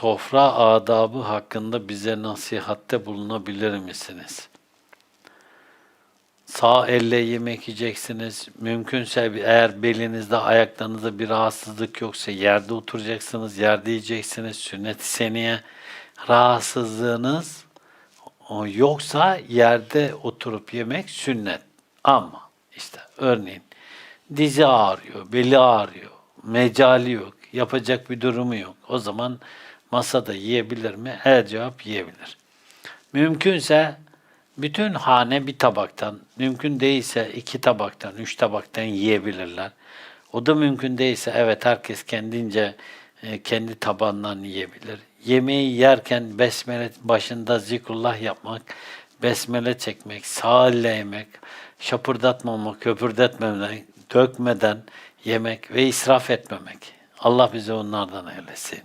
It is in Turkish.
sofra adabı hakkında bize nasihatte bulunabilir misiniz? Sağ elle yemek yiyeceksiniz. Mümkünse eğer belinizde, ayaklarınızda bir rahatsızlık yoksa yerde oturacaksınız, yerde yiyeceksiniz. Sünnet-i seniye rahatsızlığınız yoksa yerde oturup yemek sünnet. Ama işte örneğin dizi ağrıyor, beli ağrıyor, mecali yok, yapacak bir durumu yok. O zaman masada yiyebilir mi? Her cevap yiyebilir. Mümkünse bütün hane bir tabaktan, mümkün değilse iki tabaktan, üç tabaktan yiyebilirler. O da mümkün değilse evet herkes kendince e, kendi tabandan yiyebilir. Yemeği yerken besmele başında zikrullah yapmak, besmele çekmek, sağ elle yemek, şapırdatmamak, köpürdetmemek, dökmeden yemek ve israf etmemek. Allah bize onlardan eylesin.